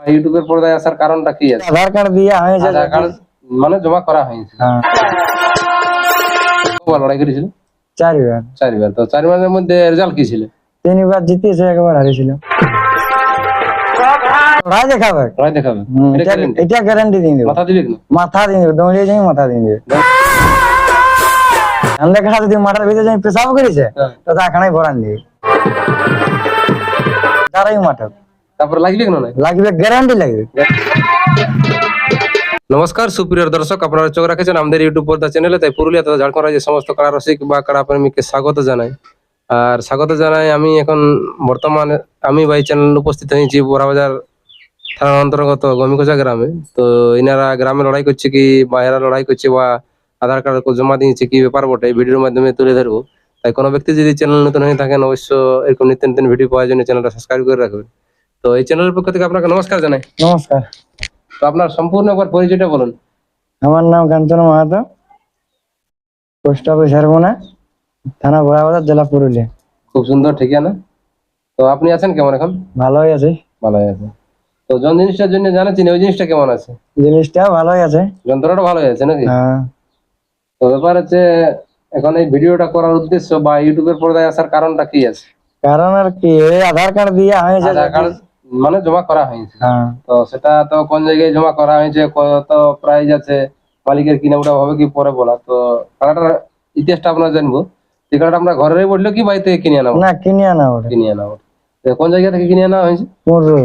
ইউটিউবের পর্দায় আসার কারণটা কি আছে? আধার কার্ড দিয়ে হয়েছে আধার কার্ড মানে জমা করা হয়েছে। হ্যাঁ। কবার লড়াই করেছিল? চারবার। চারবার। তো চারবারের মধ্যে রেজাল্ট কি ছিল? তিনবার জিতিয়েছে একবার হারিয়েছিল। লড়াই দেখাবে। লড়াই দেখাবে। এটা এটা- guarantee? এটা গ্যারান্টি দিয়ে দেবো। মাথা দিবে মাথা দিয়ে দেবো দৌড়িয়ে যাই মাথা দিয়ে দেবে। আমাদের কাছে যদি মাথার ভিতরে যাই পেশাব করেছে হ্যাঁ। তো তাখানে ভরান দিবে তারাই মাঠক তারপর লাগবে কেন লাগবে গ্যারান্টি লাগবে। নমস্কার সুপ্রিয় দর্শক আপনারা চোখ রাখেছেন আমাদের ইউটিউব পর্দা চ্যানেলে তাই পুরুলিয়া তথা ঝাড়খণ্ড রাজ্যের সমস্ত কারা রসিক বা কারা প্রেমিককে স্বাগত জানাই। আর স্বাগত জানাই আমি এখন বর্তমানে আমি বাই চ্যানেল উপস্থিত হয়েছি বোরাবাজার থানার অন্তর্গত গমিকোচা গ্রামে। তো এনারা গ্রামে লড়াই করছে কি বা এরা লড়াই করছে বা আধার কার্ড জমা দিয়েছে কি ব্যাপার বটে ভিডিওর মাধ্যমে তুলে ধরবো। তাই কোনো ব্যক্তি যদি চ্যানেল নতুন হয়ে থাকেন অবশ্য এরকম নিত্য নতুন ভিডিও পাওয়ার জন্য চ্যানেলটা সাবস্ক্রাইব করে রাখবেন। তো এই চ্যানেলের পক্ষ থেকে আপনাকে নমস্কার জানাই। নমস্কার। তো আপনার সম্পূর্ণ একবার পরিচয়টা বলুন। আমার নাম কাঞ্চন মাহাতো। পোস্ট অফিস হারমোনা থানা বড়াবাজার জেলা পুরুলিয়া। খুব সুন্দর ঠিকানা। তো আপনি আছেন কেমন এখন? ভালোই আছে। ভালোই আছে তো জন জিনিসটার জন্য জানাচ্ছেন ওই জিনিসটা কেমন আছে? জিনিসটা ভালোই আছে। যন্ত্রটা ভালো আছে নাকি? হ্যাঁ। তো ব্যাপার হচ্ছে এখন এই ভিডিওটা করার উদ্দেশ্য বা ইউটিউবের পর্দায় আসার কারণটা কি আছে? কারণ আর কি এই আধার কার্ড দিয়ে হয়েছে আধার কার্ড মানে জমা করা হয়েছে। হ্যাঁ। তো সেটা তো কোন জায়গায় জমা করা হয়েছে কত প্রাইস আছে মালিকের কিনা ওটা হবে কি পরে বলা। তো কার্ডটার ইতিহাসটা আমরা জানব। এই কার্ডটা আমরা ঘরে বলল কি বাড়িতে কিনে আনা না কিনে আনা কিনে আনা কোন জায়গা থেকে কিনে আনা হয়েছে? পুরো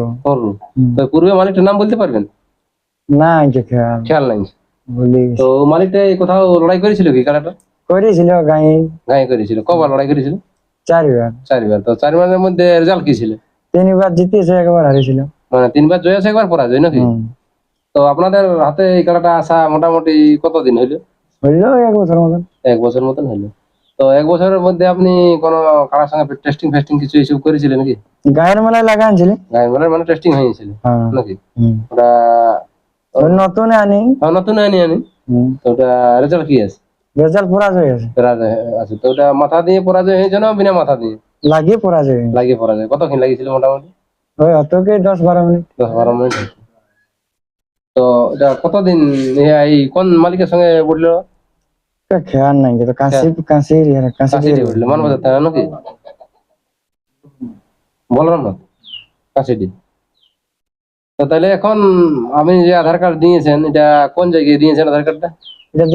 তো পূর্বে মালিকটার নাম বলতে পারবেন? না খেয়াল। নাই। তো মালিকটা কোথাও লড়াই করেছিল কি কারাটা করেছিল গায়ে। গায়ে করেছিল। কবার লড়াই করেছিল? চারবার। চারবার। তো চারবারের মধ্যে রেজাল্ট কি ছিল? তিনবার জিতিয়েছে একবার হারিয়েছিল। মানে তিনবার জয় আছে একবার পরাজয় নাকি? তো আপনাদের হাতে এই খেলাটা আসা মোটামুটি কতদিন হইল? হইল এক বছর মতন। এক বছর মতন হইল। তো এক বছরের মধ্যে আপনি কোন কারার সঙ্গে টেস্টিং ফেস্টিং কিছু এইসব করেছিলেন নাকি? গায়ের মেলায় লাগানছিলি গায়ের মেলার মানে টেস্টিং হয়েছিল হ্যাঁ। নাকি? ওটা নতুন আনি। নতুন আনি আনি। তো ওটা রেজাল্ট কি আছে? রেজাল্ট পরাজয় আছে পরাজয় আছে। তো ওটা মাথা দিয়ে পরাজয় হয়েছে না বিনা মাথা দিয়ে? লাগিয়ে পরাজয় হয়েছে। লাগিয়ে পরাজয় কতক্ষণ লাগিয়েছিল মোটামুটি? ওই অতকে দশ বারো মিনিট। দশ বারো মিনিট। তো এটা কতদিন এই কোন মালিকের সঙ্গে বলল খেয়াল নাই কিন্তু কাশি কাশি কাশি বলল মানবাজার তাই নাকি? বলরাম না কাশিটি তো তাহলে এখন আপনি যে আধার কার্ড দিয়েছেন এটা কোন জায়গায় দিয়েছেন আধার কার্ডটা? এটা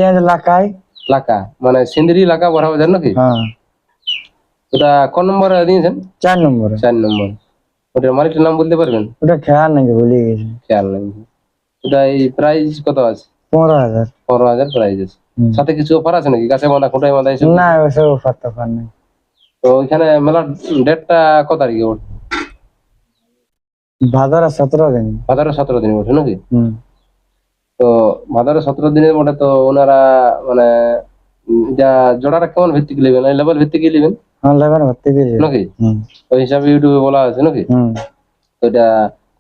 লাকা মানে সিন্দিরি লাকা বড় বাজার নাকি? হ্যাঁ। ওটা কোন নম্বরে দিয়েছেন? চার নম্বরে। চার নম্বর। ওটার মালিকটার নাম বলতে পারবেন? ওটা খেয়াল নাকি ভুলে গেছি। খেয়াল নেই। ওটা এই প্রাইস কত আছে? পনেরো হাজার। পনেরো হাজার প্রাইস আছে। সাথে কিছু অফার আছে নাকি? গাছে বাঁধা খোঁটাই বাঁধা না ওসব অফার টফার নেই। তো ওইখানে মেলার ডেটটা কত তারিখে ওঠে ভাদরা সতেরো দিন। ভাদারে সতেরো দিন ওঠে নাকি? তো ভাদারে সতেরো দিনের মধ্যে তো ওনারা মানে যা জোড়াটা কেমন ভিত্তিক নেবেন? লেভেল ভিত্তিক নেবেন? লেবার গেছে নাকি? ওই হিসাবে ইউটিউবে বলা আছে নাকি? তো এটা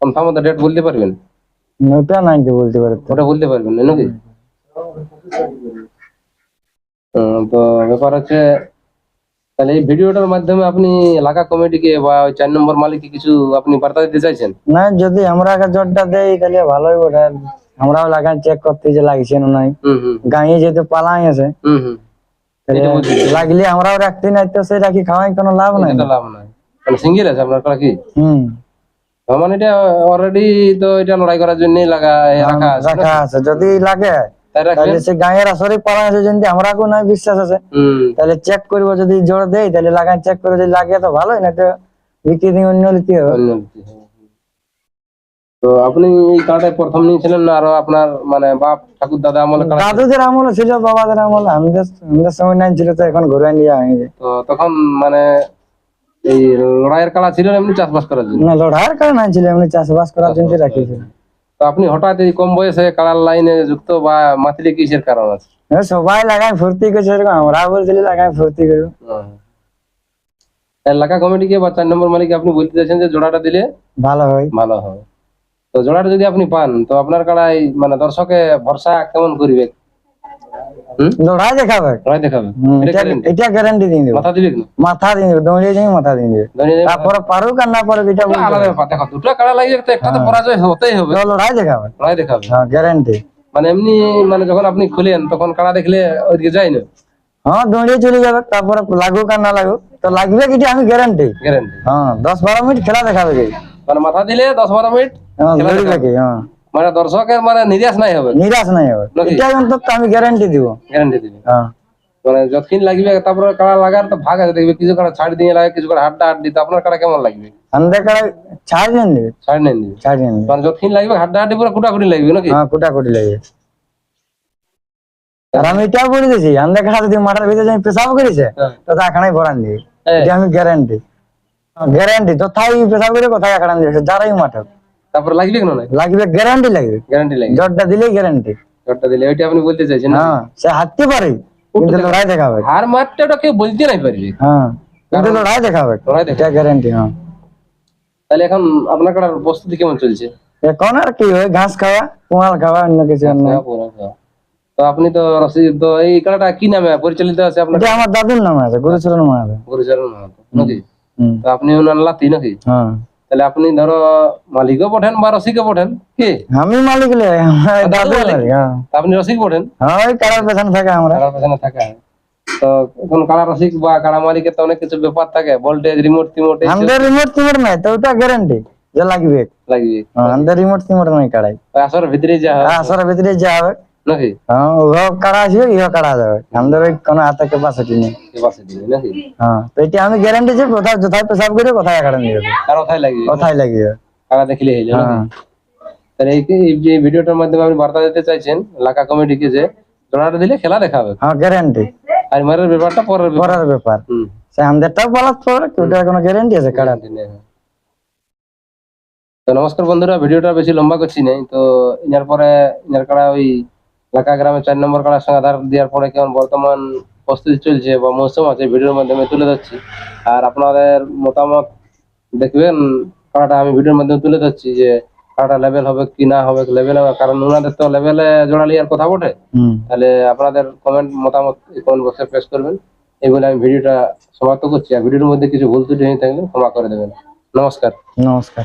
কনফার্ম ডেট বলতে পারবেন? ওটা নাই কি বলতে পারতো ওটা বলতে পারবেন না নাকি? উম, তো ব্যাপার হচ্ছে তাহলে এই ভিডিওটার মাধ্যমে আপনি এলাকা কমিটিকে বা ওই চার নম্বর মালিককে কিছু আপনি বার্তা দিতে চাইছেন? না যদি আমরা আগে জটটা দেই তাহলে ভালোই ওটা আমরাও লাগান চেক করতে যে লাগছে না নাই। হুম হুম। গাঁয়ে যেহেতু পালাই আছে হুম হুম। লাগলে আমরাও রাখতে নাই তো সেটা কি খাওয়াই কোনো লাভ নাই। লাভ নাই। মানে সিঙ্গেল আছে আপনার কি? হুম। মানে এটা অলরেডি তো এটা লড়াই করার জন্য লাগা রাখা আছে রাখা আছে। যদি লাগে তাই রাখবেন। তাহলে সে গাঁয়ের আসরে পালাই আছে যদি আমরাও নাই বিশ্বাস আছে। তাহলে চেক করব যদি জোর দেই তাহলে লাগান চেক করে যদি লাগে তো ভালোই না তো বিক্রি অন্য হবে অন্য দিকে, হ্যাঁ, হুম। তো আপনি এই কার্ডে প্রথম নিয়েছিলেন না? আরও আপনার মানে বাপ ঠাকুর দাদা আমলে দাদুদের আমল ছিল বাবাদের আমল। আমাদের আমাদের সময় নাই ছিল তো এখন ঘুরে নিয়ে হয়েছে তো তখন মানে এই লড়াইয়ের কালা ছিল এমনি চাষবাস করার জন্য? না লড়াইয়ের কারণ নাই ছিল এমনি চাষবাস করার জন্য তো আপনি হঠাৎ এই কম বয়সে কালার লাইনে যুক্ত বা মাতৃ কিসের কারণ আছে? সবাই লাগাই ফুর্তি করছে এরকম আমরা বলছিলি লাগাই ফুর্তি করব। এলাকা কমিটিকে বা চার নম্বর মালিক আপনি বলতে চাইছেন যে জোড়াটা দিলে ভালো হয়। ভালো হবে তো জোড়াটা যদি আপনি পান তো আপনার কাড়াই মানে দর্শকে ভরসা কেমন করবে? হুম? দেখাবে। লড়াই দেখাবে? এটা এটা guarantee? এটা গ্যারান্টি দিয়ে মাথা দিবে না মাথা দিয়ে দৌড়িয়ে যাই মাথা দিয়ে দেবে। ধরে নেবে। তারপরে পারুক আর না পারুক এটা আলাদা ব্যাপার। দেখো দুটো কাড়া লাগিয়ে তো একটা তো পরাজয় হতেই হবে। লড়াই দেখাবে। লড়াই দেখাবে। হ্যাঁ গ্যারান্টি মানে এমনি মানে যখন আপনি খুলেন তখন কাড়া দেখলে ওইদিকে যায় না। হ্যাঁ দৌড়িয়ে চলে যাবে তারপরে লাগুক আর না লাগুক। তো লাগবে কি আমি গ্যারান্টি গ্যারান্টি হ্যাঁ দশ বারো মিনিট খেলা দেখাবে মানে মাথা দিলে দশ বারো মিনিট হ্যাঁ হ্যাঁ। মানে দর্শকের মানে নিরাশ নাই হবে? নিরাশ নাই হবে? এটা অন্তত আমি গ্যারান্টি দিব। গ্যারান্টি দিবে। হ্যাঁ। মানে যতক্ষণ লাগবে তারপরে কাড়া লাগার তো ভাগ আছে দেখবে কিছু কাড়া ছাড় দিয়ে লাগে কিছু কাড়া হাড্ডা হাড্ডি তো আপনার কাড়া কেমন লাগবে? আন্দে কাড়া ছাড় নেন দিবে? ছাড় নেন দিবে। ছাড় নেন মানে যতক্ষণ লাগবে হাড্ডা হাড্ডি পুরো কুটাকুটি লাগবে নাকি? হ্যাঁ কুটা কুটি লাগে আর আমি এটাও বলে দিয়েছি আন্দে কাড়া যদি মাঠের ভিতরে যাই পেশাব করেছে হ্যাঁ। তো তাখানাই ভরান দিবে। হ্যাঁ। এটা আমি গ্যারান্টি গ্যারান্টি যথাই পেশাব করে কোথায় আখাড়ান দিবে যারাই মাঠে তারপরে লাগবে কেন না লাগবে গ্যারান্টি লাগবে। গ্যারান্টি লাগবে। জটটা দিলেই গ্যারান্টি জটটা দিলে ওইটা আপনি বলতে চাইছেন না? হ্যাঁ সে হাঁটতে পারে কিন্তু লড়াই দেখাবে। হার মারটা ওটা কেউ বলতে নাই পারবে হ্যাঁ কিন্তু লড়াই দেখাবে। লড়াই দেখে গ্যারান্টি হ্যাঁ। তাহলে এখন আপনার কাড়ার প্রস্তুতি কেমন চলছে? এখন আর কি হয় ঘাস খাওয়া কুমাল খাওয়া অন্য কিছু না তো আপনি তো রসিদ তো এই কাড়াটা কি নামে পরিচালিত আছে আপনার? এটা আমার দাদুর নাম আছে গুরুচরণ মাহাতো গুরুচরণ মাহাতো নাকি? তো আপনি ওনার লাতি নাকি? হ্যাঁ। তাহলে আপনি ধরো মালিকও পঠেন বা রসিকও পঠেন কি? আমি মালিক লে মালিক? মালিক হ্যাঁ। তা আপনি রসিক পঠেন হ্যাঁ ওই কারার পেছনে থাকে আমরা। কাড়ার পেছনে থাকা। তো রসিক বা কাড়া মালিকের তো অনেক কিছু ব্যাপার থাকে ভোল্টেজ রিমোট টিমোট আমাদের রিমোট টিমোট নাই তো ওটা গ্যারান্টি যে লাগবে। লাগবে। হ্যাঁ, আমাদের রিমোট টিমোট নাই কাড়াই। ওই আসর ভিতরে যা হয়। আসর ভিতরে যা হবে নাকি? হ্যাঁ ও কাড়া আসবে ইহো কাড়া যাবে। আমাদের ওই কোনো হাতে ক্যাপাসিটি নেই এ পাশে নাকি? হ্যাঁ তো এটা আমি গ্যারান্টি যে কোথায় কোথায় পেশাব করে কোথায় আকাড়া নিয়ে যাবে কোথায় লাগবে। কোথায় লাগিয়ে কাড়া দেখলে হইল নাকি হ্যাঁ। তাহলে এই যে- ভিডিওটার মাধ্যমে আপনি বার্তা দিতে চাইছেন লাকা কমিটিকে যে জোড়াটা দিলে খেলা দেখাবে হ্যাঁ। গ্যারান্টি আর মারের ব্যাপারটা পরের ব্যাপার পরের ব্যাপার সে আমাদেরটাও বলার পরে ওটা কোনো গ্যারান্টি আছে তো নমস্কার বন্ধুরা ভিডিওটা বেশি লম্বা করছি নাই তো ইনার পরে ইনার কাড়া ওই লাকা গ্রামে চার নম্বর কাড়ার সঙ্গে আধার দেওয়ার পরে কেমন বর্তমান প্রস্তুতি চলছে বা মৌসুম আছে ভিডিওর মাধ্যমে তুলে ধরছি। আর আপনাদের মতামত দেখবেন কাড়াটা আমি ভিডিওর মাধ্যমে তুলে ধরছি যে কাড়াটা লেভেল হবে কি না হবে লেভেল হবে কারণ ওনাদের তো লেভেলে জোড়া আর কথা বটে। তাহলে আপনাদের কমেন্ট মতামত কমেন্ট বক্সে পেশ করবেন। এই বলে আমি ভিডিওটা সমাপ্ত করছি। আর ভিডিওর মধ্যে কিছু ভুল ত্রুটি হয়ে থাকলে ক্ষমা করে দেবেন। নমস্কার। নমস্কার।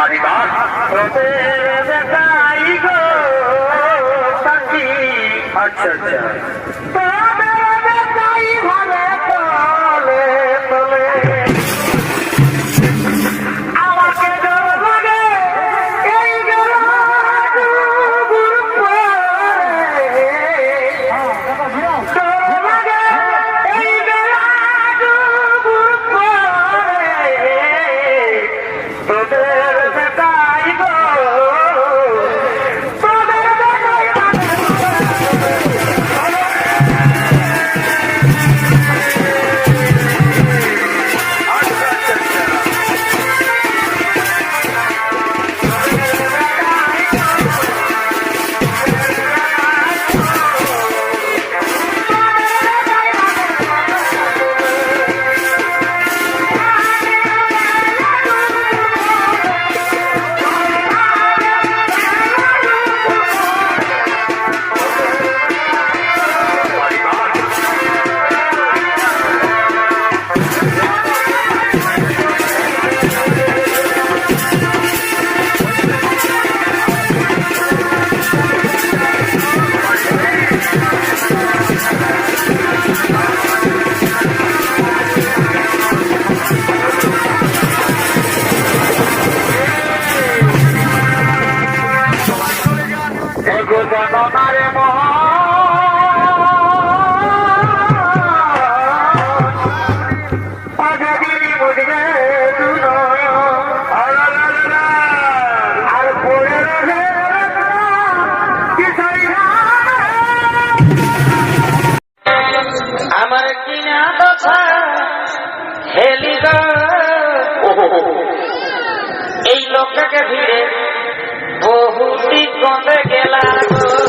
পরিবার আচ্ছা আচ্ছা। এই লোকটাকে ঘিরে বহুদিন গণে